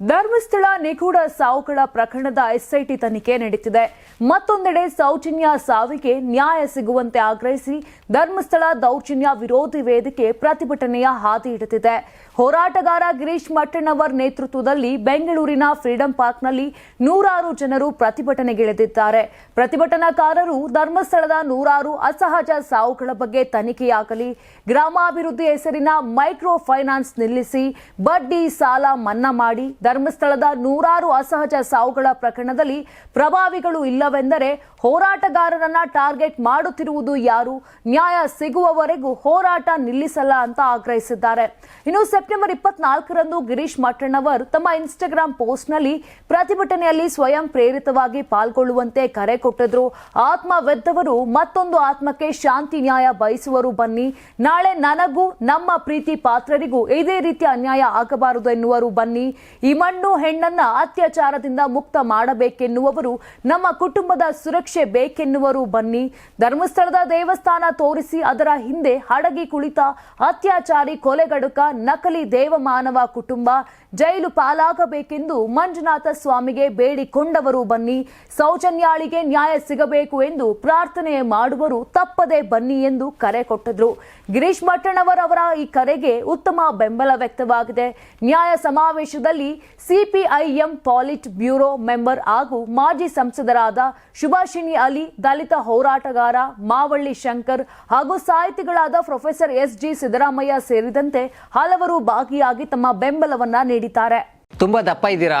ಧರ್ಮಸ್ಥಳ ನಿಗೂಢ ಸಾವುಗಳ ಪ್ರಕರಣದ ಎಸ್ಐಟಿ ತನಿಖೆ ನಡೆಯುತ್ತಿದೆ ಮತ್ತೊಂದೆಡೆ ಸೌಜನ್ಯ ಸಾವಿಗೆ ನ್ಯಾಯ ಸಿಗುವಂತೆ ಆಗ್ರಹಿಸಿ ಧರ್ಮಸ್ಥಳ ದೌರ್ಜನ್ಯ ವಿರೋಧಿ ವೇದಿಕೆ ಪ್ರತಿಭಟನೆಯ ಹಾದಿ ಹಿಡಿದಿದೆ. ಹೋರಾಟಗಾರ ಗಿರೀಶ್ ಮಟ್ಟಣ್ಣವರ್ ನೇತೃತ್ವದಲ್ಲಿ ಬೆಂಗಳೂರಿನ ಫ್ರೀಡಂ ಪಾರ್ಕ್ನಲ್ಲಿ ನೂರಾರು ಜನರು ಪ್ರತಿಭಟನೆಗಿಳಿದಿದ್ದಾರೆ. ಪ್ರತಿಭಟನಾಕಾರರು ಧರ್ಮಸ್ಥಳದ ನೂರಾರು ಅಸಹಜ ಸಾವುಗಳ ಬಗ್ಗೆ ತನಿಖೆಯಾಗಲಿ, ಗ್ರಾಮಾಭಿವೃದ್ಧಿ ಹೆಸರಿನ ಮೈಕ್ರೋ ಫೈನಾನ್ಸ್ ನಿಲ್ಲಿಸಿ ಬಡ್ಡಿ ಸಾಲ ಮನ್ನಾ ಮಾಡಿ ಧರ್ಮಸ್ಥಳದ ನೂರಾರು ಅಸಹಜ ಸಾವುಗಳ ಪ್ರಕರಣದಲ್ಲಿ ಪ್ರಭಾವಿಗಳು ಇಲ್ಲವೆಂದರೆ ಹೋರಾಟಗಾರರನ್ನ ಟಾರ್ಗೆಟ್ ಮಾಡುತ್ತಿರುವುದು ಯಾರು? ನ್ಯಾಯ ಸಿಗುವವರೆಗೂ ಹೋರಾಟ ನಿಲ್ಲಿಸಲ್ಲ ಅಂತ ಆಗ್ರಹಿಸಿದ್ದಾರೆ. ಇನ್ನು ಸೆಪ್ಟೆಂಬರ್ ಇಪ್ಪತ್ನಾಲ್ಕರಂದು ಗಿರೀಶ್ ಮಟ್ಟಣ್ಣವರ್ ತಮ್ಮ ಇನ್ಸ್ಟಾಗ್ರಾಂ ಪೋಸ್ಟ್ನಲ್ಲಿ ಪ್ರತಿಭಟನೆಯಲ್ಲಿ ಸ್ವಯಂ ಪ್ರೇರಿತವಾಗಿ ಪಾಲ್ಗೊಳ್ಳುವಂತೆ ಕರೆ ಕೊಟ್ಟಿದ್ರು. ಆತ್ಮವೆದ್ದವರು ಮತ್ತೊಂದು ಆತ್ಮಕ್ಕೆ ಶಾಂತಿ ನ್ಯಾಯ ಬಯಸುವರು ಬನ್ನಿ. ನಾಳೆ ನನಗೂ ನಮ್ಮ ಪ್ರೀತಿ ಪಾತ್ರರಿಗೂ ಇದೇ ರೀತಿಯ ಅನ್ಯಾಯ ಆಗಬಾರದು ಎನ್ನುವರು ಬನ್ನಿ. ಈ ಮಣ್ಣು ಹೆಣ್ಣನ್ನ ಅತ್ಯಾಚಾರದಿಂದ ಮುಕ್ತ ಮಾಡಬೇಕೆನ್ನುವವರು ನಮ್ಮ ಕುಟುಂಬದ ಸುರಕ್ಷೆ ಬೇಕೆನ್ನುವರು ಬನ್ನಿ. ಧರ್ಮಸ್ಥಳದ ದೇವಸ್ಥಾನ ತೋರಿಸಿ ಅದರ ಹಿಂದೆ ಹಡಗಿ ಕುಳಿತ ಅತ್ಯಾಚಾರಿ ಕೊಲೆಗಡುಕ ನಕಲಿ ದೇವಮಾನವ ಕುಟುಂಬ ಜೈಲು ಪಾಲಾಗಬೇಕೆಂದು ಮಂಜುನಾಥ ಸ್ವಾಮಿಗೆ ಬೇಡಿಕೊಂಡವರು ಬನ್ನಿ. ಸೌಜನ್ಯಾಳಿಗೆ ನ್ಯಾಯ ಸಿಗಬೇಕು ಎಂದು ಪ್ರಾರ್ಥನೆ ಮಾಡುವರು ತಪ್ಪದೆ ಬನ್ನಿ ಎಂದು ಕರೆ ಕೊಟ್ಟಿದ್ರು. ಗಿರೀಶ್ ಮಟ್ಟಣ್ಣವರ್ ಅವರ ಈ ಕರೆಗೆ ಉತ್ತಮ ಬೆಂಬಲ ವ್ಯಕ್ತವಾಗಿದೆ. ನ್ಯಾಯ ಸಮಾವೇಶದಲ್ಲಿ ಸಿಪಿಐಎಂ ಪಾಲಿಟ್ ಬ್ಯೂರೋ ಮೆಂಬರ್ ಹಾಗೂ ಮಾಜಿ ಸಂಸದರಾದ ಶುಭಾಷಿಣಿ ಅಲಿ, ದಲಿತ ಹೋರಾಟಗಾರ ಮಾವಳ್ಳಿ ಶಂಕರ್ ಹಾಗೂ ಸಾಹಿತಿಗಳಾದ ಪ್ರೊಫೆಸರ್ ಎಸ್ ಜಿ ಸಿದ್ದರಾಮಯ್ಯ ಸೇರಿದಂತೆ ಹಲವರು ಭಾಗಿಯಾಗಿ ತಮ್ಮ ಬೆಂಬಲವನ್ನ ನೀಡಿದ್ದಾರೆ. ತುಂಬಾ ದಪ್ಪ ಇದ್ದೀರಾ?